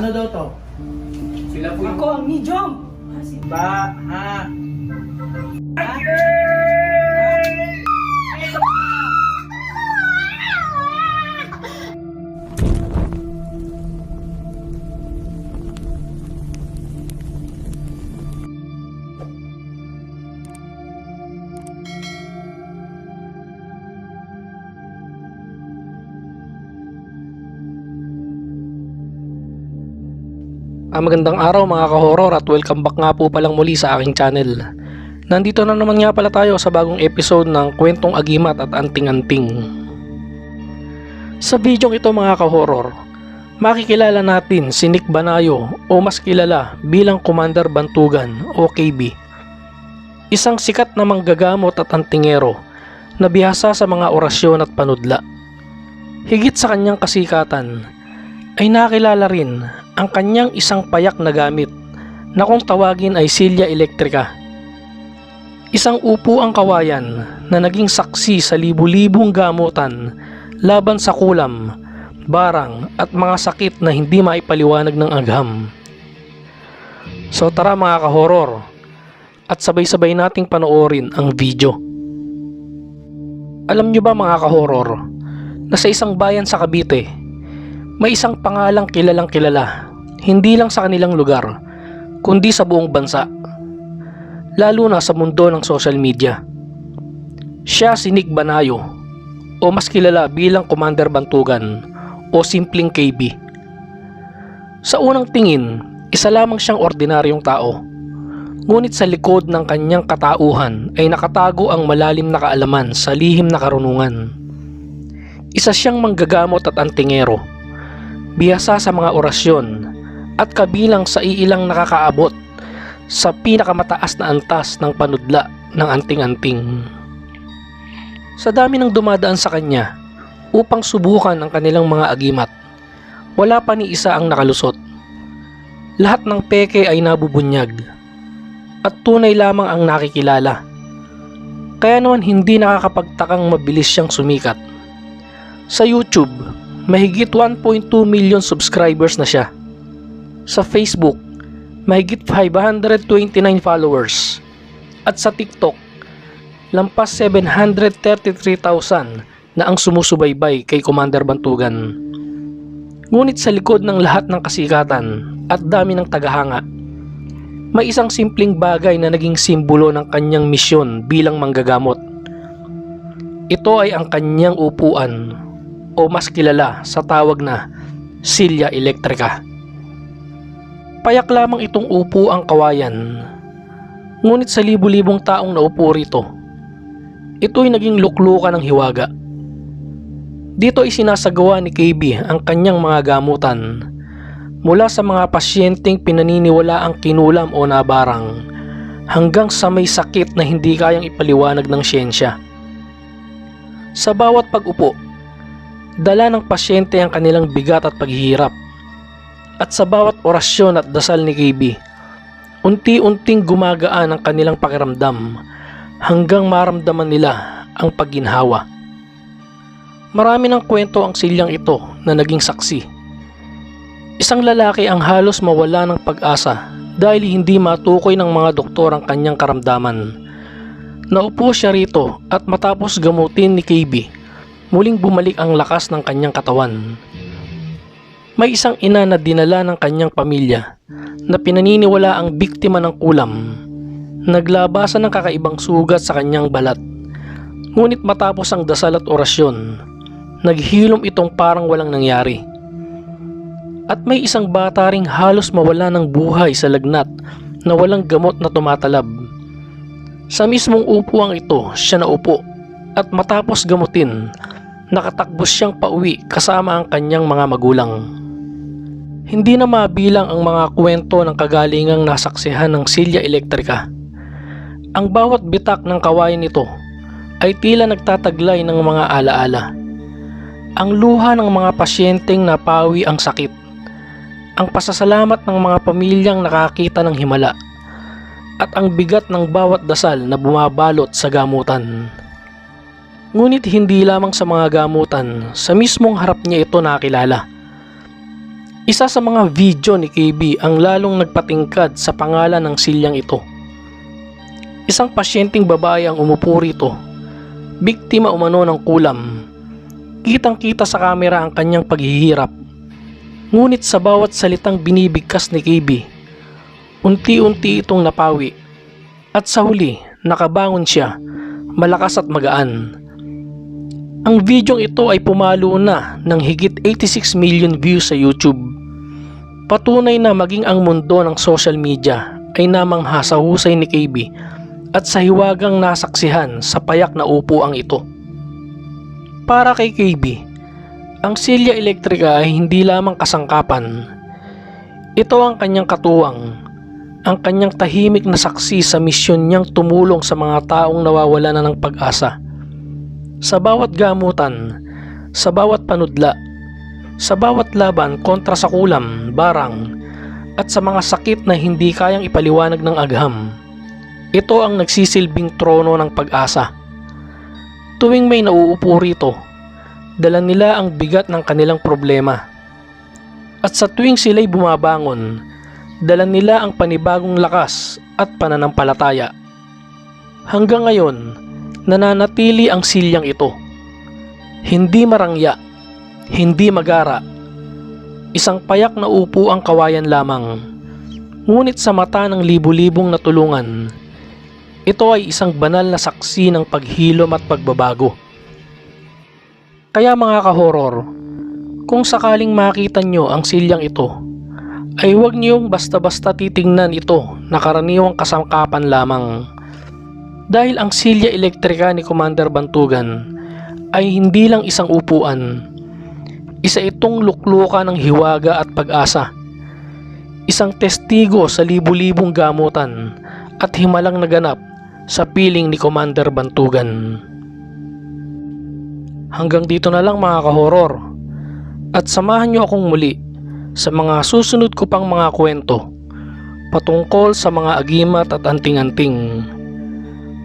Ano daw to? Sila po. Ako ang medium. Ba, ha? Ah, magandang araw mga ka-horror at welcome back nga po palang muli sa aking channel. Nandito na naman nga pala tayo sa bagong episode ng Kwentong Agimat at Anting-Anting. Sa video ito mga ka-horror, makikilala natin si Nick Banayo o mas kilala bilang Commander Bantugan o KB. Isang sikat na manggagamot at antingero na bihasa sa mga orasyon at panudla. Higit sa kanyang kasikatan, ay nakilala rin ang kanyang isang payak na gamit na kung tawagin ay silya elektrika. Isang upo ang kawayan na naging saksi sa libu-libong gamutan laban sa kulam, barang at mga sakit na hindi maipaliwanag ng agham. So tara mga kahoror at sabay-sabay nating panoorin ang video. Alam nyo ba mga kahoror na sa isang bayan sa Cavite may isang pangalang kilalang kilala, hindi lang sa kanilang lugar, kundi sa buong bansa. Lalo na sa mundo ng social media. Siya si Nick Banayo, o mas kilala bilang Commander Bantugan, o simpleng KB. Sa unang tingin, isa lamang siyang ordinaryong tao. Ngunit sa likod ng kanyang katauhan ay nakatago ang malalim na kaalaman sa lihim na karunungan. Isa siyang manggagamot at antingero bihasa sa mga orasyon at kabilang sa iilang nakakaabot sa pinakamataas na antas ng panudla ng anting-anting. Sa dami ng dumadaan sa kanya upang subukan ang kanilang mga agimat, wala pa ni isa ang nakalusot. Lahat ng peke ay nabubunyag at tunay lamang ang nakikilala. Kaya naman hindi nakakapagtakang mabilis siyang sumikat. Sa YouTube, mahigit 1.2 million subscribers na siya. Sa Facebook, mahigit 529 followers. At sa TikTok, lampas 733,000 na ang sumusubaybay kay Commander Bantugan. Ngunit sa likod ng lahat ng kasikatan at dami ng tagahanga, may isang simpleng bagay na naging simbolo ng kanyang misyon bilang manggagamot. Ito ay ang kanyang upuan o mas kilala sa tawag na silya elektrika. Payak lamang itong upo ang kawayan, ngunit sa libu-libong taong naupo rito, ito'y naging luklukan ng hiwaga. Dito ay sinasagawa ni KB ang kanyang mga gamutan mula sa mga pasyenteng pinaniniwala ang kinulam o nabarang hanggang sa may sakit na hindi kayang ipaliwanag ng siyensya. Sa bawat pag-upo, dala ng pasyente ang kanilang bigat at paghihirap. At sa bawat orasyon at dasal ni KB, unti-unting gumagaan ang kanilang pakiramdam hanggang maramdaman nila ang pagginhawa. Marami ng kwento ang silyang ito na naging saksi. Isang lalaki ang halos mawala ng pag-asa dahil hindi matukoy ng mga doktor ang kanyang karamdaman. Naupo siya rito at matapos gamutin ni KB, muling bumalik ang lakas ng kanyang katawan. May isang ina na dinala ng kanyang pamilya na pinaniniwala ang biktima ng kulam. Naglabasan ng kakaibang sugat sa kanyang balat. Ngunit matapos ang dasal at orasyon, naghilom itong parang walang nangyari. At may isang bata ring halos mawala ng buhay sa lagnat na walang gamot na tumatalab. Sa mismong upuang ito, siya naupo at matapos gamutin, nakatakbo siyang pauwi kasama ang kanyang mga magulang. Hindi na mabilang ang mga kwento ng kagalingang nasaksihan ng silya elektrika. Ang bawat bitak ng kawayan nito ay tila nagtataglay ng mga alaala. Ang luha ng mga pasyenteng napawi ang sakit. Ang pasasalamat ng mga pamilyang nakakita ng himala. At ang bigat ng bawat dasal na bumabalot sa gamutan. Ngunit hindi lamang sa mga gamutan, sa mismong harap niya ito nakilala. Isa sa mga video ni KB ang lalong nagpatingkad sa pangalan ng silyang ito. Isang pasyenteng babae ang umupo rito. Biktima umano ng kulam. Kitang kita sa kamera ang kanyang paghihirap. Ngunit sa bawat salitang binibigkas ni KB, unti-unti itong napawi. At sa huli, nakabangon siya, malakas at magaan. Ang videong ito ay pumalo na ng higit 86 million views sa YouTube. Patunay na maging ang mundo ng social media ay namangha sa husay ni KB at sa hiwagang nasaksihan sa payak na upuang ito. Para kay KB, ang silya elektrika ay hindi lamang kasangkapan. Ito ang kanyang katuwang, ang kanyang tahimik na saksi sa misyon niyang tumulong sa mga taong nawawala na ng pag-asa. Sa bawat gamutan, sa bawat panudla, sa bawat laban kontra sa kulam, barang, at sa mga sakit na hindi kayang ipaliwanag ng agham. Ito ang nagsisilbing trono ng pag-asa. Tuwing may nauupo rito, dala nila ang bigat ng kanilang problema. At sa tuwing sila'y bumabangon, dala nila ang panibagong lakas at pananampalataya. Hanggang ngayon, nananatili ang silyang ito. Hindi marangya, hindi magara. Isang payak na upo ang kawayan lamang. Ngunit sa mata ng libu-libong natulungan, ito ay isang banal na saksi ng paghilom at pagbabago. Kaya mga kahoror, kung sakaling makita nyo ang silyang ito, ay huwag niyong basta-basta titingnan ito na karaniwang kasangkapan lamang. Dahil ang silya elektrika ni Commander Bantugan ay hindi lang isang upuan, isa itong lukluka ng hiwaga at pag-asa. Isang testigo sa libu-libong gamutan at himalang naganap sa piling ni Commander Bantugan. Hanggang dito na lang mga kahoror at samahan niyo akong muli sa mga susunod ko pang mga kwento patungkol sa mga agimat at anting-anting.